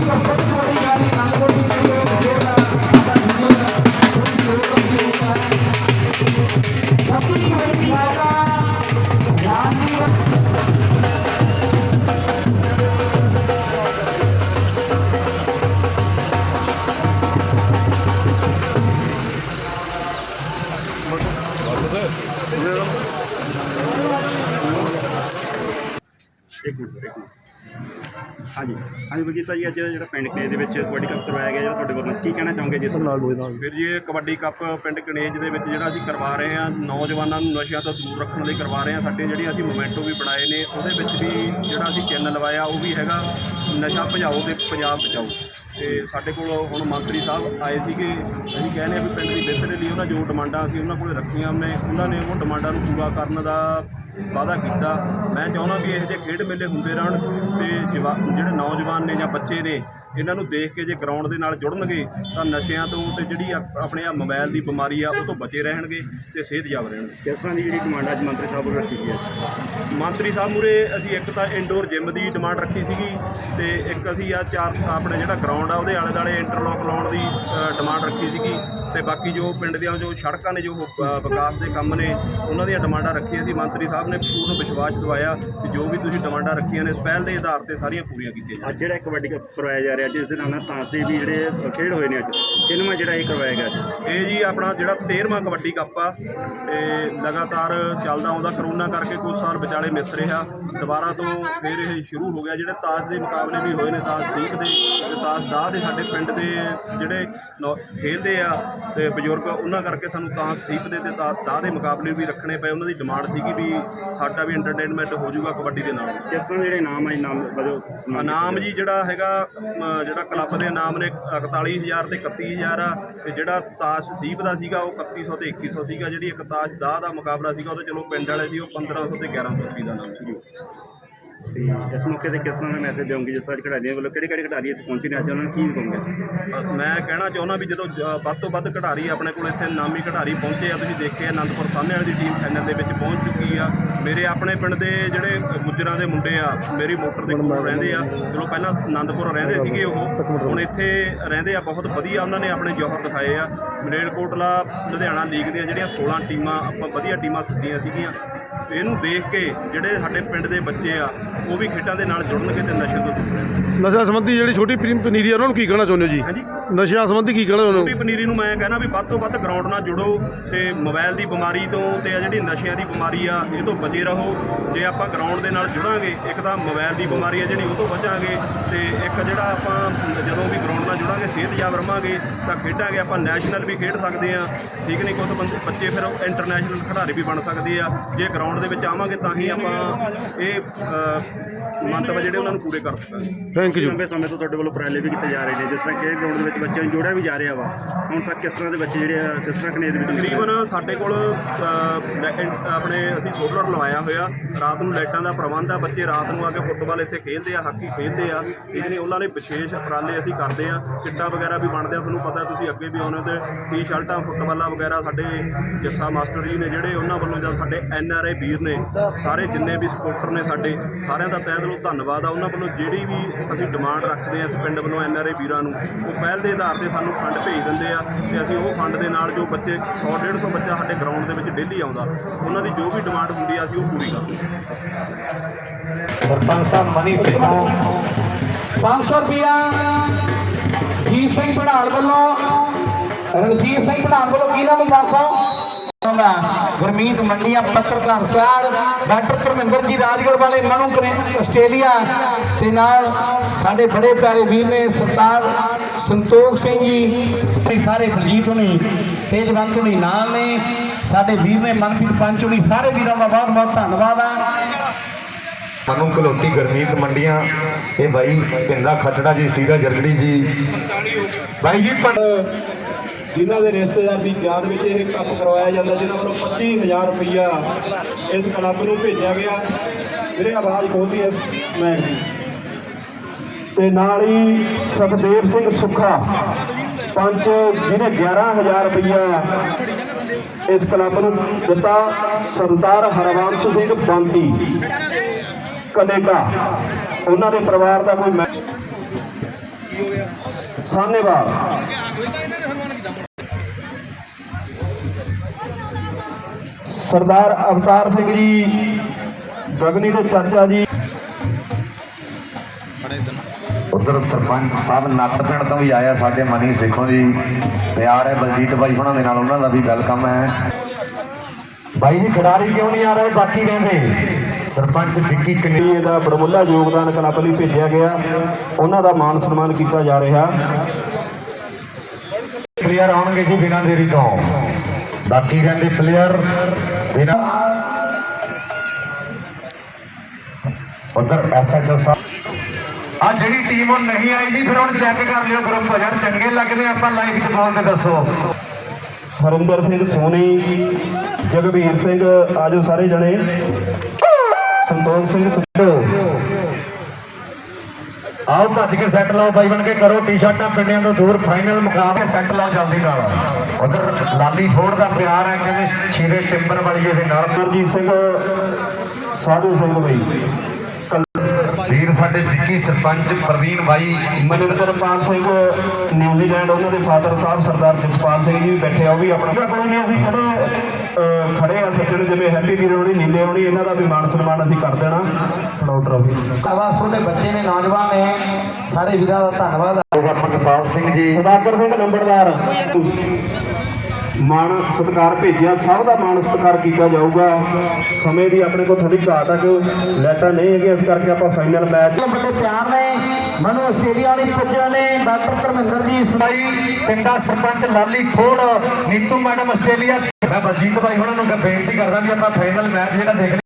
ਹਾਂਜੀ ਬਲਜੀਤ ਜੀ ਅੱਜ ਜਿਹੜਾ ਪਿੰਡ ਕਲੇ ਦੇ ਵਿੱਚ ਕਬੱਡੀ ਕੱਪ ਕਰਵਾਇਆ ਗਿਆ ਜਿਹੜਾ ਤੁਹਾਡੇ ਵੱਲੋਂ ਕੀ ਕਹਿਣਾ ਚਾਹੋਗੇ ਜਿਸ ਨਾਲ ਵੀਰ ਜੀ ਇਹ ਕਬੱਡੀ ਕੱਪ ਪਿੰਡ ਕਨੇਜ ਦੇ ਵਿੱਚ ਜਿਹੜਾ ਅਸੀਂ ਕਰਵਾ ਰਹੇ ਹਾਂ ਨੌਜਵਾਨਾਂ ਨੂੰ ਨਸ਼ਿਆਂ ਤੋਂ ਦੂਰ ਰੱਖਣ ਲਈ ਕਰਵਾ ਰਹੇ ਹਾਂ। ਸਾਡੇ ਜਿਹੜੀਆਂ ਅਸੀਂ ਮੋਮੈਂਟੋ ਵੀ ਬਣਾਏ ਨੇ ਉਹਦੇ ਵਿੱਚ ਵੀ ਜਿਹੜਾ ਅਸੀਂ ਚੈਨਲ ਲਵਾਇਆ ਉਹ ਵੀ ਹੈਗਾ ਨਸ਼ਾ ਭਜਾਓ ਤੇ ਪੰਜਾਬ ਬਚਾਓ। ਤੇ ਸਾਡੇ ਕੋਲ ਹੁਣ ਮੰਤਰੀ ਸਾਹਿਬ ਆਏ ਸੀਗੇ ਅਸੀਂ ਕਹਿੰਦੇ ਆ ਵੀ ਪਿੰਡ ਦੀ ਬਿਹਤਰੀ ਲਈ ਉਹਨਾਂ ਜੋ ਡਿਮਾਂਡਾਂ ਅਸੀਂ ਉਹਨਾਂ ਕੋਲੇ ਰੱਖੀਆਂ ਨੇ ਉਹਨਾਂ ਨੇ ਉਹ ਡਿਮਾਂਡਾਂ ਨੂੰ ਪੂਰਾ ਕਰਨ ਦਾ ਵਾਅਦਾ ਕੀਤਾ। ਮੈਂ ਚਾਹੁੰਦਾ ਵੀ ਇਹੋ ਜਿਹੇ ਖੇਡ ਮੇਲੇ ਹੁੰਦੇ ਰਹਿਣ ਤੇ ਜਿਹੜੇ ਨੌਜਵਾਨ ਨੇ ਜਾਂ ਬੱਚੇ ਨੇ ਇਹਨਾਂ ਨੂੰ ਦੇਖ ਕੇ ਜੇ ਗਰਾਊਂਡ ਦੇ ਨਾਲ ਜੁੜਨਗੇ ਤਾਂ ਨਸ਼ਿਆਂ ਤੋਂ ਤੇ ਜਿਹੜੀ ਆਪਣੇ ਆ ਮੋਬਾਈਲ ਦੀ ਬਿਮਾਰੀ ਆ ਉਹ ਤੋਂ ਬਚੇ ਰਹਿਣਗੇ ਤੇ ਸਿਹਤਯਾਬ ਰਹਿਣਗੇ। ਕਿਸ ਤਰ੍ਹਾਂ ਦੀ ਜਿਹੜੀ ਡਿਮਾਂਡ ਅੱਜ ਮੰਤਰੀ ਸਾਹਿਬ ਵੱਲੋਂ ਰੱਖੀ ਗਈ ਹੈ? ਮੰਤਰੀ ਸਾਹਿਬ ਮੂਰੇ ਅਸੀਂ ਇੱਕ ਤਾਂ ਇਨਡੋਰ ਜਿਮ ਦੀ ਡਿਮਾਂਡ ਰੱਖੀ ਸੀਗੀ ਤੇ ਇੱਕ ਅਸੀਂ ਆ ਚਾਰ ਆਪਣੇ ਜਿਹੜਾ ਗਰਾਊਂਡ ਆ ਉਹਦੇ ਆਲੇ ਦੁਆਲੇ ਇੰਟਰਲੌਕ ਲਾਉਣ ਦੀ ਡਿਮਾਂਡ ਰੱਖੀ ਸੀਗੀ। ਤੇ ਬਾਕੀ ਜੋ ਪਿੰਡ ਦੀਆਂ ਜੋ ਸੜਕਾਂ ਨੇ ਜੋ ਵਿਕਾਸ ਦੇ ਕੰਮ ਨੇ ਉਹਨਾਂ ਦੀਆਂ ਡਿਮਾਂਡਾਂ ਰੱਖੀਆਂ ਸੀ। ਮੰਤਰੀ ਸਾਹਿਬ ਨੇ ਪੂਰਨ ਵਿਸ਼ਵਾਸ ਦਿਵਾਇਆ ਕਿ ਜੋ ਵੀ ਤੁਸੀਂ ਡਿਮਾਂਡਾਂ ਰੱਖੀਆਂ ਨੇ ਇਸ ਪਹਿਲ ਦੇ ਆਧਾਰ ਤੇ ਸਾਰੀਆਂ ਪੂਰੀਆਂ ਕੀਤੀਆਂ ਅੱਜ ਜਿਹੜਾ ਕਬੱਡੀ ਕੱਪ ਕਰਵਾਇਆ ਜਾ ਰਿਹਾ ਜਿਸ ਦੇ ਨਾਲ ਤਾਂਸ ਦੇ ਵੀ ਜਿਹੜੇ ਖੇਡ ਹੋਏ ਨੇ ਅੱਜ ਕਿੰਨਵਾਂ ਜਿਹੜਾ ਇਹ ਕਰਵਾਇਆ ਗਿਆ ਇਹ ਜੀ ਆਪਣਾ ਜਿਹੜਾ 13ਵਾਂ ਕਬੱਡੀ ਕੱਪ ਆ ਤੇ ਲਗਾਤਾਰ ਚੱਲਦਾ ਆਉਂਦਾ। ਕਰੋਨਾ ਕਰਕੇ ਕੁਝ ਸਾਲ ਵਿਚਾਲੇ ਮਿਸ ਰਿਹਾ। ਦੁਬਾਰਾ ਤੋਂ ਫਿਰ ਇਹ ਸ਼ੁਰੂ ਹੋ ਗਿਆ। ਜਿਹੜੇ ਤਾਸ਼ ਦੇ ਮੁਕਾਬਲੇ ਵੀ ਹੋਏ ਨੇ ਤਾਸ਼ ਸੀਖ ਦੇ ਤੇ ਤਾਸ਼ ਦਾਹ ਦੇ ਸਾਡੇ ਪਿੰਡ ਦੇ ਜਿਹੜੇ ਖੇਡਦੇ ਆ ਤੇ ਬਜ਼ੁਰਗ ਉਹਨਾਂ ਕਰਕੇ ਸਾਨੂੰ ਤਾਸ਼ ਸੀਖ ਦੇ ਤੇ ਦਾਹ ਦੇ ਮੁਕਾਬਲੇ ਵੀ ਰੱਖਣੇ ਪਏ। ਉਹਨਾਂ ਦੀ ਡਿਮਾਂਡ ਸੀਗੀ ਵੀ ਸਾਡਾ ਵੀ ਐਂਟਰਟੇਨਮੈਂਟ ਹੋ ਜਾਊਗਾ ਕਬੱਡੀ ਦੇ ਨਾਲ। ਕਿਸ ਤਰ੍ਹਾਂ ਜਿਹੜੇ ਨਾਮ ਆ ਇਨਾਮ ਵਜੋਂ ਇਨਾਮ ਜੀ ਜਿਹੜਾ ਹੈਗਾ ਜਿਹੜਾ ਕਲੱਬ ਦੇ ਇਨਾਮ ਨੇ 41000 ਤੇ 31000 ਆ। ਤੇ ਜਿਹੜਾ ਤਾਸ਼ ਸੀਪ ਦਾ ਸੀਗਾ ਉਹ 3100 ਤੇ 2100 ਸੀਗਾ। ਜਿਹੜੀ ਇੱਕ ਤਾਸ਼ ਦਾਹ ਦਾ ਮੁਕਾਬਲਾ ਸੀਗਾ ਉਹਦੇ ਚਲੋ ਪਿੰਡ ਵਾਲੇ ਸੀ ਉਹ 1500 ਤੇ 1100 ਰੁਪਏ ਦਾ ਨਾਮ ਸੀ। ਤੇ ਇਸ ਮੌਕੇ ਤੇ ਕਿਸ ਤਰ੍ਹਾਂ ਦਾ ਮੈਸੇਜ ਦਿਓਗੇ? ਜਿਸ ਤਰ੍ਹਾਂ ਖਿਡਾਰੀਆਂ ਵੱਲੋਂ ਕਿਹੜੇ ਕਿਹੜੇ ਖਿਡਾਰੀ ਇੱਥੇ ਪਹੁੰਚੇ ਨੇ ਅੱਜ? ਉਹਨਾਂ ਨੂੰ ਕੀ ਕਹੋਗੇ ਮੈਂ ਕਹਿਣਾ ਚਾਹੁੰਦਾ ਵੀ ਜਦੋਂ ਜ- ਵੱਧ ਤੋਂ ਵੱਧ ਖਿਡਾਰੀ ਆਪਣੇ ਕੋਲ ਇੱਥੇ ਨਾਮੀ ਖਿਡਾਰੀ ਪਹੁੰਚੇ ਆ, ਤੁਸੀਂ ਦੇਖਿਆ ਅਨੰਦਪੁਰ ਸਾਹਮਣੇ ਵਾਲੀ ਦੀ ਟੀਮ ਫਾਈਨਲ ਦੇ ਵਿੱਚ ਪਹੁੰਚ ਚੁੱਕੀ ਆ। ਮੇਰੇ ਆਪਣੇ ਪਿੰਡ ਦੇ ਜਿਹੜੇ ਗੁੱਜਰਾਂ ਦੇ ਮੁੰਡੇ ਆ, ਮੇਰੀ ਮੋਟਰ ਦੇ ਕੋਲ ਰਹਿੰਦੇ ਆ। ਚਲੋ, ਪਹਿਲਾਂ ਅਨੰਦਪੁਰ ਰਹਿੰਦੇ ਸੀਗੇ ਉਹ। ਹੁਣ ਇੱਥੇ ਰਹਿੰਦੇ ਆ, ਬਹੁਤ ਵਧੀਆ ਉਹਨਾਂ ਨੇ ਆਪਣੇ ਜੌਹਰ ਦਿਖਾਏ ਆ। ਮਲੇਰਕੋਟਲਾ ਲੁਧਿਆਣਾ ਲੀਗ ਦੀਆਂ ਜਿਹੜੀਆਂ 16 ਟੀਮਾਂ, ਆਪਾਂ ਵਧੀਆ ਟੀਮਾਂ ਸੱਦੀਆਂ ਸੀਗੀਆਂ। ਇਹਨੂੰ ਦੇਖ ਕੇ ਜਿਹੜੇ ਸਾਡੇ ਪਿੰਡ ਦੇ ਬੱਚੇ ਆ, ਉਹ ਵੀ ਖੇਡਾਂ ਦੇ ਨਾਲ ਜੁੜਨਗੇ ਤੇ ਨਸ਼ੇ ਤੋਂ ਦੂਰ ਰਹਿਣਗੇ। ਨਸ਼ਾ ਸੰਬੰਧੀ ਜਿਹੜੀ ਛੋਟੀ ਪ੍ਰੀਮ ਪਨੀਰੀ ਆ ਉਹਨਾਂ ਨੂੰ ਕੀ ਕਹਿਣਾ ਚਾਹੁੰਦੇ ਹੋ ਜੀ? ਹਾਂਜੀ। ਨਸ਼ਿਆਂ ਸੰਬੰਧੀ ਕੀ ਕਹਿਣਾ ਚਾਹੁੰਦੇ ਛੋਟੀ ਪਨੀਰੀ ਨੂੰ ਮੈਂ ਕਹਿੰਦਾ ਵੀ ਵੱਧ ਤੋਂ ਵੱਧ ਗਰਾਊਂਡ ਨਾਲ ਜੁੜੋ ਤੇ ਮੋਬਾਈਲ ਦੀ ਬਿਮਾਰੀ ਤੋਂ ਤੇ ਆ ਜਿਹੜੀ ਨਸ਼ਿਆਂ ਦੀ ਬਿਮਾਰੀ ਆ ਇਹ ਤੋਂ ਬਚੇ ਰਹੋ। ਜੇ ਆਪਾਂ ਗਰਾਊਂਡ ਦੇ ਨਾਲ ਜੁੜਾਂਗੇ ਇੱਕ ਤਾਂ ਮੋਬਾਈਲ ਦੀ ਬਿਮਾਰੀ ਆ ਜਿਹੜੀ ਉਹ ਤੋਂ ਬਚਾਂਗੇ ਤੇ ਇੱਕ ਜਿਹੜਾ ਆਪਾਂ ਜਦੋਂ ਵੀ ਗਰਾਊਂਡ ਨਾਲ ਜੁੜਾਂਗੇ ਸਿਹਤਯਾਬ ਰਵਾਂਗੇ ਤਾਂ ਖੇਡਾਂਗੇ। ਆਪਾਂ ਨੈਸ਼ਨਲ ਵੀ ਖੇਡ ਸਕਦੇ ਆ ਠੀਕ ਨਹੀਂ ਕੁਝ ਬੰਦੇ ਬੱਚੇ ਫਿਰ ਇੰਟਰਨੈਸ਼ਨਲ ਖਿਡਾਰੀ ਵੀ ਬਣ ਸਕਦੇ ਆ। ਜੇ ਗਰਾਊਂਡ ਦੇ ਵਿੱਚ ਆਵਾਂਗੇ ਤਾਂ ਹੀ ਆਪਾਂ ਇਹ ਮੰਤਵ ਜਿਹੜੇ ਉਹਨਾਂ ਨੂੰ ਪੂਰੇ ਕਰ ਸਕਾਂਗੇ। ਥੈਂਕ ਯੂ ਲੰਬੇ ਸਮੇਂ ਤੋਂ ਤੁਹਾਡੇ ਵੱਲੋਂ ਉਪਰਾਲੇ ਵੀ ਕੀਤੇ ਜਾ ਰਹੇ ਨੇ ਜਿਸ ਤਰ੍ਹਾਂ ਕਿ ਗਰਾਊਂਡ ਦੇ ਵਿੱਚ ਬੱਚਿਆਂ ਨੂੰ ਜੋੜਿਆ ਵੀ ਜਾ ਰਿਹਾ ਵਾ। ਹੁਣ ਤੱਕ ਕਿਸ ਤਰ੍ਹਾਂ ਦੇ ਬੱਚੇ ਜਿਹੜੇ ਆ ਕਿਸ ਤਰ੍ਹਾਂ ਕਨੇਜ ਵਿੱਚ ਤਕਰੀਬਨ ਸਾਡੇ ਕੋਲ ਆਪਣੇ ਅਸੀਂ ਸੋਲਰ ਲਵਾਇਆ ਹੋਇਆ। ਰਾਤ ਨੂੰ ਲਾਈਟਾਂ ਦਾ ਪ੍ਰਬੰਧ ਆ ਬੱਚੇ ਰਾਤ ਨੂੰ ਆ ਕੇ ਫੁੱਟਬਾਲ ਇੱਥੇ ਖੇਡਦੇ ਆ ਹਾਕੀ ਖੇਡਦੇ ਆ। ਠੀਕ ਨਹੀਂ ਉਹਨਾਂ ਲਈ ਵਿਸ਼ੇਸ਼ ਉਪਰਾਲੇ ਅਸੀਂ ਕਰਦੇ ਆ। ਕਿੱਟਾਂ ਵਗੈਰਾ ਵੀ ਬਣਦੇ ਆ ਤੁਹਾਨੂੰ ਪਤਾ ਤੁਸੀਂ ਅੱਗੇ ਵੀ ਆਉਣੇ ਤੇ ਟੀ-ਸ਼ਰਟਾਂ ਫੁੱਟਬਾਲਾਂ ਵਗੈਰਾ ਸਾਡੇ ਜੱਸਾ ਮਾਸਟਰ ਜੀ ਨੇ ਜਿਹੜੇ ਉਹਨਾਂ ਵੱਲੋਂ ਜਦ ਸਾਡੇ ਐਨ ਆਰ ਆਈ ਵੀਰ ਨੇ ਸਾਰੇ ਜਿੰਨੇ ਵੀ ਸਪੋਰਟਰ ਨੇ ਸਾਡੇ ਸਾਰਿਆਂ ਦਾ ਤਹਿ ਦਿਲੋਂ ਧੰਨਵਾਦ ਆ। ਉਹਨਾਂ ਵੱਲੋਂ ਜਿਹੜੀ ਵੀ ਅਸੀਂ ਡਿਮਾਂਡ ਰੱਖਦੇ ਆ ਇਸ ਪਿੰਡ ਵੱਲੋਂ ਐਨ ਆਰ ਆਈ ਵੀਰਾਂ ਨੂੰ। ਉਹ ਪਹਿਲ ਦੇ ਆਧਾਰ ਤੇ ਸਾਨੂੰ ਫੰਡ ਭੇਜ ਦਿੰਦੇ ਆ ਤੇ ਅਸੀਂ ਉਹ ਫੰਡ ਦੇ ਨਾਲ ਜੋ ਬੱਚੇ 100 150 ਬੱਚਾ ਸਾਡੇ ਗਰਾਊਂਡ ਦੇ ਵਿੱਚ ਡੇਲੀ ਆਉਂਦਾ ਉਹਨਾਂ ਦੀ ਜੋ ਵੀ ਡਿਮਾਂਡ ਹੁੰਦੀ ਆ ਅਸੀਂ ਉਹ ਪੂਰੀ ਕਰਦੇ ਸਰਪੰਚ ਸਾਹਿਬ ਮਨੀ ਸਿੰਘੋਂ। 500 ਰੁਪਿਆ ਜੀ ਸਿੰਘ ਭੜਾਲ ਵੱਲੋਂ ਰਣਜੀਤ ਸਿੰਘ ਭੜਾਲ ਵੱਲੋਂ ਕਿਹਨਾਂ ਨੂੰ 500 ਦਾ ਗੁਰਮੀਤ ਮੰਡੀਆਂ, ਪੱਤਰਕਾਰ ਸਾਹਿਬ ਡਾਕਟਰ ਧਰਮਿੰਦਰ ਜੀ ਰਾਜਗੜ੍ਹ ਵਾਲੇ ਮਨੂ ਆਸਟ੍ਰੇਲੀਆ। ਤੇ ਨਾਲ ਸਾਡੇ ਬੜੇ ਪਿਆਰੇ ਵੀਰ ਨੇ ਸਰਦਾਰ ਸੰਤੋਖ ਸਿੰਘ ਜੀ ਤੇ ਸਾਰੇ ਫਰਜੀਤ ਹੁਣੀ, ਤੇਜਵੰਤ ਹੁਣੀ ਨਾਲ ਨੇ। ਸਾਡੇ ਵੀਰ ਨੇ ਮਨਪ੍ਰੀਤ ਪੰਚ ਹੁਣੀ, ਸਾਰੇ ਵੀਰਾਂ ਦਾ ਬਹੁਤ ਬਹੁਤ ਧੰਨਵਾਦ ਆ। ਮਨੂ ਕਲੋਟੀ ਗਰਮੀਤ ਮੰਡੀਆਂ, ਇਹ ਬਾਈ ਪਿੰਦਾ ਖੱਟੜਾ ਜੀ ਸੀਰਾ ਜਰਗੜੀ ਜੀ। ਬਾਈ ਜੀ ਜਿਨ੍ਹਾਂ ਦੇ ਰਿਸ਼ਤੇਦਾਰ ਦੀ ਯਾਦ ਵਿੱਚ ਇਹ ਕੱਪ ਕਰਵਾਇਆ ਜਾਂਦਾ, ਜਿਨ੍ਹਾਂ ਵੱਲੋਂ 25000 ਰੁਪਈਆ ਇਸ ਕਲੱਬ ਨੂੰ ਭੇਜਿਆ ਗਿਆ। ਮੇਰੇ ਆਵਾਜ਼ ਖੋਲਦੀ ਹੈ ਮੈਂ ਤੇ ਨਾਲ ਹੀ ਸੁਖਦੇਵ ਸਿੰਘ ਸੁੱਖਾ ਪੰਚ ਜਿਹਨੇ 11000 ਰੁਪਈਆ ਇਸ ਕਲੱਬ ਨੂੰ ਦਿੱਤਾ। ਸਰਦਾਰ ਹਰਵੰਸ਼ ਸਿੰਘ ਬੰਦੀ, ਕਨੇਡਾ। ਉਹਨਾਂ ਦੇ ਪਰਿਵਾਰ ਦਾ ਕੋਈ ਮੈਂ ਸਾਹਨੇਵਾਲ। ਸਰਦਾਰ ਅਵਤਾਰ ਸਿੰਘ ਜੀ ਗਗਨੀ ਦੇ ਚਾਚਾ ਜੀ। ਉਧਰ ਸਰਪੰਚ ਸਾਹਿਬ ਨੱਤ ਪਿੰਡ ਤੋਂ ਵੀ ਆਇਆ ਸਾਡੇ ਮਨੀ ਸਿੱਖੋਂ ਜੀ। ਪਿਆਰ ਹੈ ਬਲਜੀਤ ਬਾਈ ਉਹਨਾਂ ਦੇ ਨਾਲ ਉਹਨਾਂ ਦਾ ਵੀ ਵੈਲਕਮ ਹੈ। ਬਾਈ ਜੀ ਖਿਡਾਰੀ ਕਿਉਂ ਨਹੀਂ ਆ ਰਹੇ? ਬਾਕੀ ਰਹਿੰਦੇ ਸਰਪੰਚ ਵਿੱਕੀ ਕਨੇ ਕਨੇਡੀਆ ਦਾ ਬੜਮੁੱਲਾ ਯੋਗਦਾਨ ਕਲੱਬ ਲਈ ਭੇਜਿਆ ਗਿਆ। ਉਹਨਾਂ ਦਾ ਮਾਣ ਸਨਮਾਨ ਕੀਤਾ ਜਾ ਰਿਹਾ। ਪਲੇਅਰ ਆਉਣਗੇ ਜੀ ਬਿਨਾਂ ਦੇਰੀ ਤੋਂ। ਬਾਕੀ ਰਹਿੰਦੇ ਪਲੇਅਰ ਬਿਨਾਂ ਉਧਰ ਐਸਐਚਓ ਸਾਹਿਬ ਆ ਜਿਹੜੀ ਟੀਮ ਉਹ ਨਹੀਂ ਆਈ ਜੀ, ਫਿਰ ਹੁਣ ਚੈੱਕ ਕਰ ਲਿਓ ਗਰੁੱਪ ਯਾਰ ਚੰਗੇ ਲੱਗਦੇ ਆਪਾਂ ਲਾਈਵ 'ਚ ਬੋਲਦੇ ਦੱਸੋ। ਹਰਿੰਦਰ ਸਿੰਘ, ਸੋਨੀ ਜਗਵੀਰ ਸਿੰਘ, ਆਜੋ ਸਾਰੇ ਜਣੇ। ਸੰਤੋਖ ਸਿੰਘ ਸੁੱਧੋ ਆਓ ਭੱਜ ਕੇ ਸੈੱਟ ਲਾਓ ਬਾਈ ਬਣ ਕੇ ਕਰੋ ਟੀ-ਸ਼ਰਟਾਂ ਪਿੰਡਿਆਂ ਤੋਂ ਦੂਰ ਫਾਈਨਲ ਮੁਕਾਬਲੇ ਸੈੱਟ ਲਾਓ ਜਲਦੀ ਨਾਲ। ਉਧਰ ਲਾਲੀ ਫੋੜ ਦਾ ਪਿਆਰ ਹੈ, ਕਹਿੰਦੇ ਛੀਰੇ ਟਿੰਬਰ ਵਾਲੀ ਦੇ ਨਾਲ। ਗੁਰਜੀਤ ਸਿੰਘ, ਸਾਧੂ ਸਿੰਘ ਬਈ। ਵੀਰ ਸਾਡੇ ਵਿੱਕੀ ਸਰਪੰਚ ਪ੍ਰਵੀਨ ਬਾਈ ਮਨਿੰਦਰਪਾਲ ਸਿੰਘ ਨਿਊਜ਼ੀਲੈਂਡ ਉਹਨਾਂ ਦੇ ਫਾਦਰ ਸਾਹਿਬ ਸਰਦਾਰ ਜਸਪਾਲ ਸਿੰਘ ਜੀ ਵੀ ਬੈਠੇ ਆ ਉਹ ਵੀ ਆਪਣਾ ਕੋਈ ਨਹੀਂ ਅਸੀਂ ਜਿਹੜੇ ਅਹ, ਖੜੇ ਆ ਸੱਜਣ ਜਿਵੇਂ ਹੈਪੀ ਵੀਰ ਹੋਣੀ ਨੀਲੇ ਹੋਣੀ ਇਹਨਾਂ ਦਾ ਵੀ ਮਾਣ ਸਨਮਾਨ ਅਸੀਂ ਕਰ ਦੇਣਾ। ਫੜਾਓ ਟਰਾਫੀ। ਧੰਨਵਾਦ ਤੁਹਾਡੇ ਬੱਚੇ ਨੇ ਨੌਜਵਾਨ ਨੇ ਸਾਰੇ ਵੀਰਾਂ ਦਾ ਧੰਨਵਾਦ। ਅਮਰਪਾਲ ਸਿੰਘ ਜੀ। ਸਦਾਕਰ ਸਿੰਘ ਨੰਬਰਦਾਰ ਮਾਣ ਸਤਿਕਾਰ ਭੇਜਿਆ, ਸਭ ਦਾ ਮਾਣ ਸਤਿਕਾਰ ਕੀਤਾ ਜਾਊਗਾ। ਸਮੇਂ ਦੀ ਆਪਣੇ ਕੋਲ ਥੋੜੀ ਘਾਟ ਆ ਕਿ ਲੈਟਾਂ ਨਹੀਂ ਹੈਗੀਆਂ, ਇਸ ਕਰਕੇ ਆਪਾਂ ਫਾਈਨਲ ਮੈਚ ਬੜੇ ਪਿਆਰ ਨੇ, ਮੈਨੂੰ ਆਸਟ੍ਰੇਲੀਆ ਵਾਲੀ ਪੁੱਜਣ ਨੇ, ਡਾਕਟਰ ਧਰਮਿੰਦਰ ਜੀ ਬਾਈ ਪਿੰਡਾ ਸਰਪੰਚ ਲਾਲੀ ਫੋੜ ਨੀਤੂ ਮੈਡਮ ਆਸਟ੍ਰੇਲੀਆ ਮੈਂ ਬਲਜੀਤ ਬਾਈ ਉਹਨਾਂ ਨੂੰ ਬੇਨਤੀ ਕਰਦਾ ਵੀ ਆਪਾਂ ਫਾਈਨਲ ਮੈਚ ਜਿਹੜਾ ਦੇਖ